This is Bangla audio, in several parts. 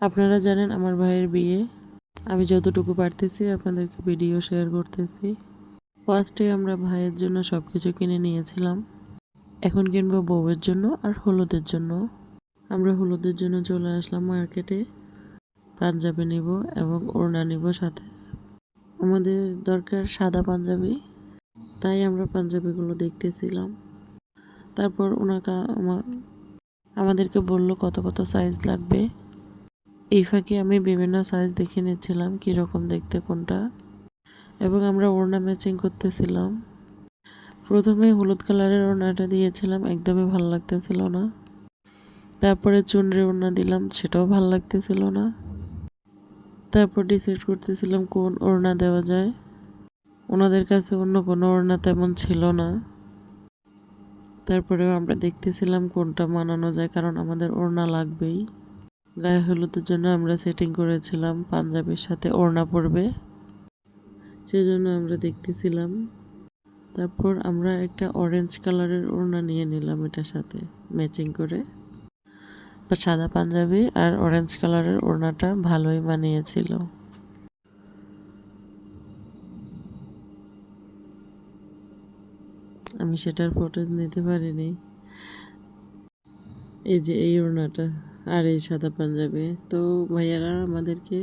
আপনারা জানেন আমার ভাইয়ের বিয়ে। আমি যতটুকু পারতেছি আপনাদেরকে ভিডিও শেয়ার করতেছি। ফার্স্টে আমরা ভাইয়ের জন্য সব কিছু কিনে নিয়েছিলাম। এখন কিনবো বউয়ের জন্য আর হলুদের জন্য। আমরা হলুদের জন্য চলে আসলাম মার্কেটে। পাঞ্জাবি নিব এবং ওড়না নিব সাথে। আমাদের দরকার সাদা পাঞ্জাবি, তাই আমরা পাঞ্জাবিগুলো দেখতেছিলাম। তারপর ওনাকে আমাদেরকে বলল কত কত সাইজ লাগবে। এই ফাঁকে আমি বিভিন্ন সাইজ দেখে নিচ্ছিলাম কীরকম দেখতে কোনটা, এবং আমরা ওড়না ম্যাচিং করতেছিলাম। প্রথমে হলুদ কালারের ওড়নাটা দিয়েছিলাম, একদমই ভালো লাগতেছিল না। তারপরে চুনরি ওড়না দিলাম, সেটাও ভালো লাগতেছিল না। তারপর ডিসাইড করতেছিলাম কোন ওড়না দেওয়া যায়। ওনাদের কাছে অন্য কোনো ওড়না তেমন ছিল না। তারপরেও আমরা দেখতেছিলাম কোনটা মানানো যায়, কারণ আমাদের ওড়না লাগবেই। গায়ে হলুদের জন্য আমরা সেটিং করেছিলাম, পাঞ্জাবির সাথে ওড়না পরবে। সেজন্য আমরা দেখতেছিলাম। তারপর আমরা একটা অরেঞ্জ কালারের ওড়না নিয়ে নিলাম এটার সাথে ম্যাচিং করে। সাদা পাঞ্জাবি আর অরেঞ্জ কালারের ওড়নাটা ভালোই মানিয়েছিল। আমি সেটার ফটোজ নিতে পারিনি। এই যে এই ওড়নাটা। আর এই সাদা পাঞ্জাবি। তো ভাইয়ারা আমাদেরকে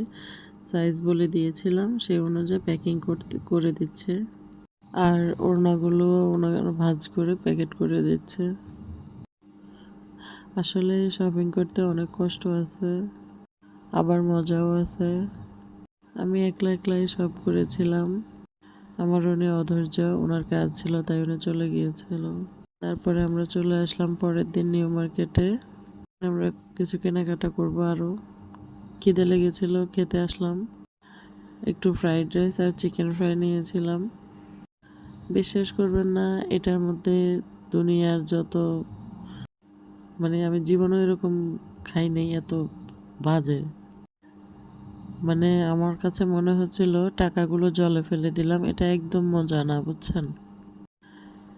সাইজ বলে দিয়েছিলাম, সেই অনুযায়ী প্যাকিং করতে, করে দিচ্ছে। আর ওড়নাগুলো ওনারা ভাজ করে প্যাকেট করে দিচ্ছে। আসলে শপিং করতে অনেক কষ্ট আছে, আবার মজাও আছে। আমি একলা একলাই সব করেছিলাম। আমার উনি অধৈর্য, ওনার কাজ ছিল তাই উনি চলে গিয়েছিল। তারপরে আমরা চলে আসলাম পরের দিন নিউ মার্কেটে। আমরা কিছু কেনাকাটা করব আরও খিদে লেগেছিল, খেতে আসলাম। একটু ফ্রাইড রাইস আর চিকেন ফ্রাই নিয়েছিলাম। বিশ্বাস করবেন না, এটার মধ্যে দুনিয়ার যত মানে আমি জীবনেও এরকম খাই নাই, এত বাজে। মানে আমার কাছে মনে হচ্ছিল, টাকাগুলো জলে ফেলে দিলাম, এটা একদম মজা না, বুঝছেন?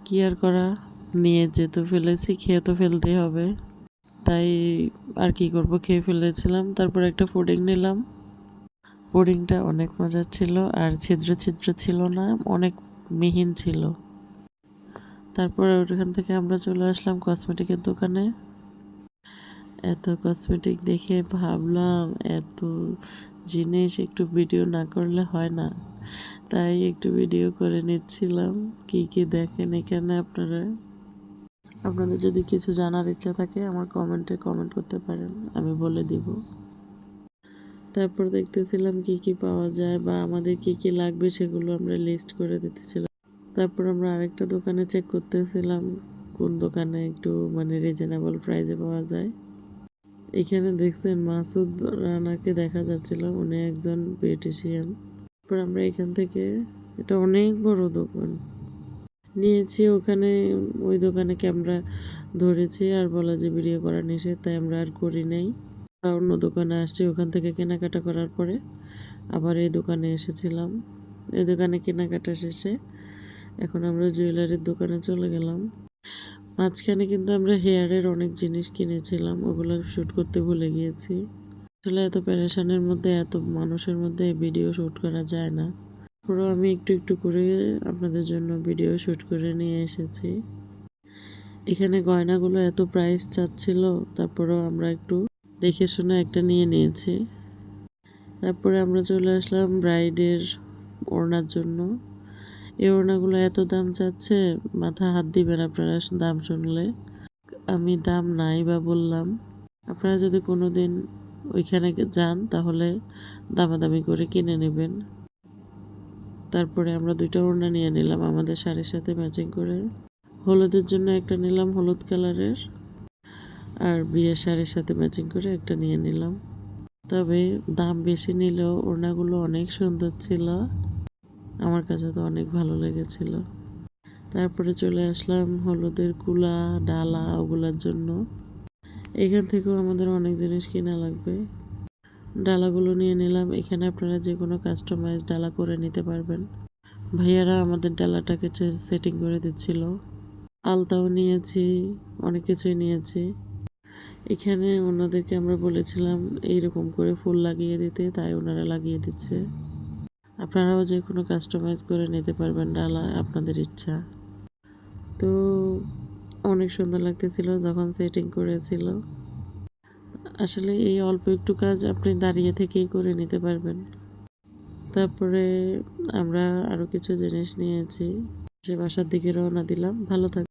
কি আর করা? নিয়ে যেহেতু ফেলেছি, খেয়ে তো ফেলতেই হবে। তাই আর কি করব, খেয়ে ফেলেছিলাম। তারপর একটা পুডিং নিলাম। পুডিংটা অনেক মজার ছিল আর ছিদ্র ছিদ্র ছিল না, অনেক মিহিন ছিল। তারপরে ওখান থেকে আমরা চলে আসলাম কসমেটিকের দোকানে। এত কসমেটিক দেখে ভাবলাম, এত জিনিস একটু ভিডিও না করলে হয় না। তাই একটু ভিডিও করে নিচ্ছিলাম। কি কি দেখেন এখানে আপনারা? আপনাদের যদি কিছু জানার ইচ্ছা থাকে, আমার কমেন্টে কমেন্ট করতে পারেন, আমি বলে দিব। তারপর দেখতেছিলাম কি কি পাওয়া যায় বা আমাদের কি কি লাগবে সেগুলো আমরা লিস্ট করে দিতেছিলাম। তারপর আমরা আরেকটা দোকানে চেক করতেছিলাম, কোন দোকানে একটু মানে রিজনেবল প্রাইসে পাওয়া যায়। এখানে দেখছেন মাসুদ রানাকে দেখা যাচ্ছিল, উনি একজন বিউটিশিয়ান তারপর আমরা এখান থেকে, এটা অনেক বড় দোকান। নিয়েছি, ওখানে ওই দোকানে ক্যামেরা ধরেছি আর বলা যে ভিডিও করা নিষেধ, তাই আমরা আর করি নাই। অন্য দোকানে আসছি, ওখান থেকে কেনাকাটা করার পরে আবার এই দোকানে এসেছিলাম। এই দোকানে কেনাকাটা শেষে এখন আমরা জুয়েলারির দোকানে চলে গেলাম। মাঝখানে কিন্তু আমরা হেয়ারের অনেক জিনিস কিনেছিলাম, ওগুলো শ্যুট করতে ভুলে গিয়েছি। আসলে এত প্যারেশানের মধ্যে, এত মানুষের মধ্যে ভিডিও শ্যুট করা যায় না। পুরো আমি একটু একটু করে আপনাদের জন্য ভিডিও শ্যুট করে নিয়ে এসেছি। এখানে গয়নাগুলো এত প্রাইস চাচ্ছিল, তারপরেও আমরা একটু দেখে শুনে একটা নিয়ে নিয়েছি। তারপরে আমরা চলে আসলাম ব্রাইডের ওড়নার জন্য। এই ওড়নাগুলো এত দাম চাচ্ছে, মাথা হাত দিবেন আপনারা দাম শুনলে। আমি দাম নাই বা বললাম। আপনারা যদি কোনো দিন ওইখানে যান, তাহলে দামাদামি করে কিনে নেবেন। তারপরে আমরা দুইটা ওড়না নিয়ে নিলাম, আমাদের শাড়ির সাথে ম্যাচিং করে। হলুদের জন্য একটা নিলাম, হলুদ কালারের। আর বিয়ের শাড়ির সাথে ম্যাচিং করে একটা নিয়ে নিলাম। তবে দাম বেশি নিলেও ওড়নাগুলো অনেক সুন্দর ছিল। আমার কাছে তো অনেক ভালো লেগেছিল। তারপরে চলে আসলাম হলুদের কুলা, ডালা ওগুলোর জন্য। এখান থেকেও আমাদের অনেক জিনিস কেনা লাগবে। ডালাগুলো নিয়ে নিলাম। এখানে আপনারা যে কোনো কাস্টমাইজ ডালা করে নিতে পারবেন। ভাইয়ারা আমাদের ডালাটাকে সেটিং করে দিচ্ছিল। আলতাও নিয়েছি, অনেক কিছুই নিয়েছি। এখানে ওনাদেরকে আমরা বলেছিলাম, এইরকম করে ফুল লাগিয়ে দিতে। তাই ওনারা লাগিয়ে দিচ্ছে। আপনারাও যে কোনো কাস্টমাইজ করে নিতে পারবেন ডালা, আপনাদের ইচ্ছা। তো অনেক সুন্দর লাগতেছিল যখন সেটিং করেছিল। আসলে এই অল্প একটু কাজ আপনি দাঁড়িয়ে থেকেই করে নিতে পারবেন। তারপরে আমরা আরও কিছু জিনিস নিয়েছি। সে বাসার দিকে রওনা দিলাম। ভালো থাক